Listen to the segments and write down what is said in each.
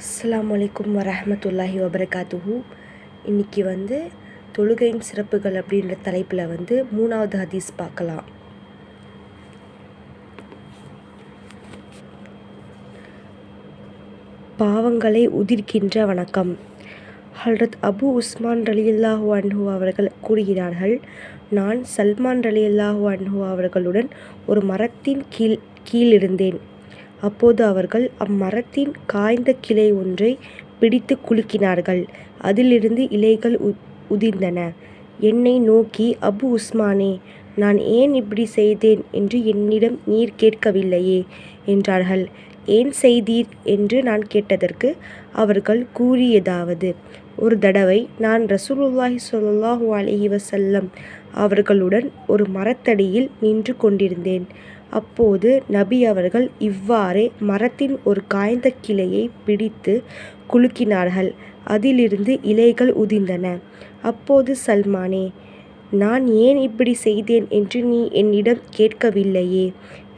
அஸ்லாம் வலைக்கும் வரமத்துல்லாஹி வபரகாத்துஹு. இன்னைக்கு வந்து தொழுகையின் சிறப்புகள் அப்படின்ற தலைப்பில் வந்து மூணாவது ஹதீஸ் பார்க்கலாம். பாவங்களை உதிர்க்கின்ற வணக்கம். ஹல்ரத் அபு உஸ்மான் ரலியல்லாஹு அன்ஹு அவர்கள் கூறுகிறார்கள் நான் சல்மான் ரலியல்லாஹு அன்ஹு அவர்களுடன் ஒரு மரத்தின் கீழ் கீழ் இருந்தேன் அப்போது அவர்கள் அம்மரத்தின் காய்ந்த கிளை ஒன்றை பிடித்து குலுக்கினார்கள். அதிலிருந்து இலைகள் உ உதிர்ந்தன. என்னை நோக்கி அபு உஸ்மானே நான் ஏன் இப்படி செய்தேன்? என்று என்னிடம் நீர் கேட்கவில்லையே என்றார்கள். ஏன் செய்தீர் என்று நான் கேட்டதற்கு அவர்கள் கூறியதாவது ஒரு தடவை நான் ரசூலுல்லாஹி ஸல்லல்லாஹு அலஹி வசல்லம் அவர்களுடன் ஒரு மரத்தடியில் நின்று கொண்டிருந்தேன். அப்போது நபி அவர்கள் இவ்வாறே மரத்தின் ஒரு காய்ந்த கிளையை பிடித்து குலுக்கினார்கள். அதிலிருந்து இலைகள் உதிர்ந்தன. அப்போது சல்மானே நான் ஏன் இப்படி செய்தேன் என்று நீ என்னிடம் கேட்கவில்லையே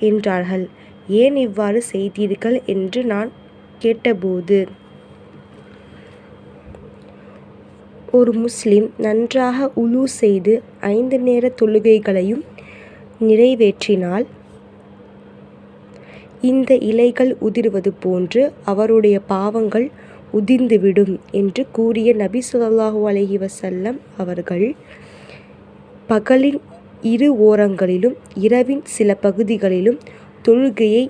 என்றார்கள். ஏன் இவ்வாறு செய்தீர்கள் என்று நான் கேட்டபோது ஒரு முஸ்லிம் நன்றாக உலு செய்து ஐந்து நேர தொழுகைகளையும் நிறைவேற்றினால் இந்த இலைகள் உதிர்வது போன்று அவருடைய பாவங்கள் உதிர்ந்துவிடும் என்று கூறிய நபி ஸல்லல்லாஹு அலஹி வசல்லம் அவர்கள் பகலின் இரு ஓரங்களிலும் இரவின் சில பகுதிகளிலும் தொழுகையை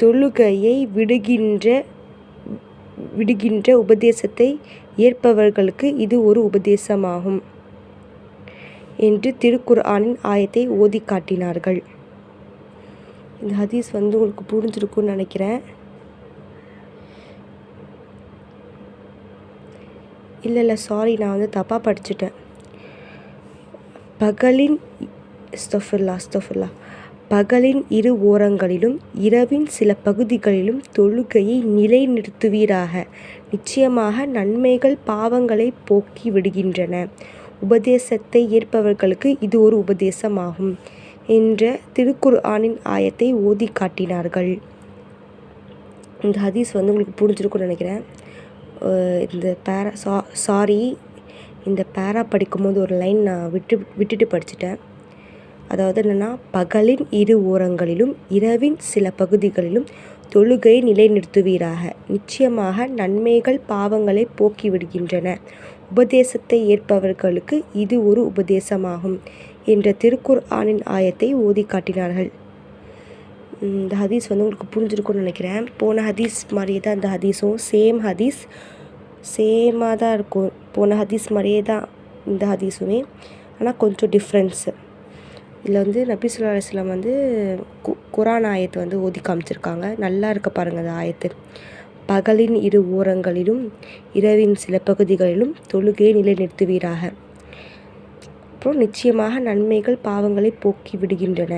தொழுகையை விடுகின்ற விடுகின்ற உபதேசத்தை ஏற்பவர்களுக்கு இது ஒரு உபதேசமாகும் என்று திருக்குர்ஆனின் ஆயத்தை ஓதி காட்டினார்கள். இந்த ஹதீஸ் வந்து உங்களுக்கு புரிஞ்சிருக்கும்னு நினைக்கிறேன். இல்லை இல்லை சாரி நான் வந்து தப்பாக படிச்சுட்டேன். பகலின் ஸ்தஃபுல்லா ஸ்தஃபுல்லா பகலின் இரு ஓரங்களிலும் இரவின் சில பகுதிகளிலும் தொழுகையை நிலைநிறுத்துவீராக. நிச்சயமாக நன்மைகள் பாவங்களை போக்கி விடுகின்றன. உபதேசத்தை ஏற்பவர்களுக்கு இது ஒரு உபதேசமாகும் என்ற திருக்குர்ஆனின் ஆயத்தை ஓதி காட்டினார்கள். இந்த ஹதீஸ் வந்து உங்களுக்கு புரிஞ்சிருக்கும்னு நினைக்கிறேன். இந்த பேரா சா சாரி இந்த பேரா படிக்கும்போது ஒரு லைன் நான் விட்டு விட்டுட்டு படிச்சிட்டேன். அதாவது என்னென்னா பகலின் இரு ஓரங்களிலும் இரவின் சில பகுதிகளிலும் தொழுகை நிலைநிறுத்துவீராக. நிச்சயமாக நன்மைகள் பாவங்களை போக்கிவிடுகின்றன உபதேசத்தை ஏற்பவர்களுக்கு இது ஒரு உபதேசமாகும் என்ற திருக்குர் ஆனின் ஆயத்தை ஓதி காட்டினார்கள். இந்த ஹதீஸ் வந்து உங்களுக்கு புரிஞ்சிருக்கும்னு நினைக்கிறேன். போன ஹதீஸ் மாதிரியே தான் இந்த ஹதீஸும். சேம் ஹதீஸ் சேமாக தான் இருக்கும். போன ஹதீஸ் மாதிரியே தான் இந்த ஹதீஸுமே. ஆனால் கொஞ்சம் டிஃப்ரென்ஸு இதில் வந்து நபி சொல்லா அலிஸ்லாம் வந்து கு குரான் ஆயத்தை வந்து ஓதி காமிச்சிருக்காங்க. நல்லா இருக்க பாருங்கள் அந்த ஆயத்து. பகலின் இரு ஓரங்களிலும் இரவின் சில பகுதிகளிலும் தொழுகையை நிலைநிறுத்துவீராக. அப்புறம் நிச்சயமாக நன்மைகள் பாவங்களை போக்கி விடுகின்றன.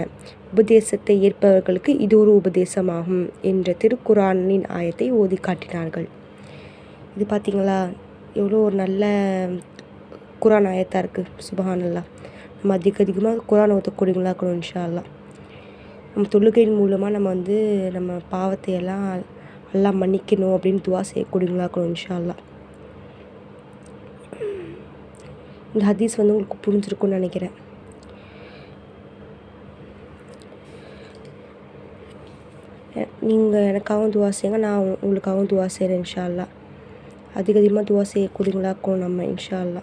உபதேசத்தை ஏற்பவர்களுக்கு இது ஒரு உபதேசமாகும் என்ற திருக்குறானின் ஆயத்தை ஓதி காட்டினார்கள். இது பார்த்திங்களா எவ்வளோ ஒரு நல்ல குரான் ஆயத்தாக இருக்குது சுபஹானல்லா. நம்ம அதிக அதிகமாக குரான் ஓதக்கூடியவங்களா இருக்கணும் இன்ஷா அல்லா நம்ம தொழுகையின் மூலமாக நம்ம வந்து நம்ம பாவத்தை எல்லாம் எல்லாம் மன்னிக்கணும் அப்படின்னு துவா செய்யக்கூடியவங்களா இருக்கணும் இன்ஷா அல்லா இந்த ஹதீஸ் வந்து உங்களுக்கு புரிஞ்சிருக்கும்னு நினைக்கிறேன். நீங்கள் எனக்காகவும் துவா செய்யுங்க நான் உங்களுக்காகவும் துவா செய்கிறேன் இன்ஷா அல்லா அதிக அதிகமாக துவா செய்யக்கூடியவங்களாக இருக்கணும் நம்ம இன்ஷா அல்லா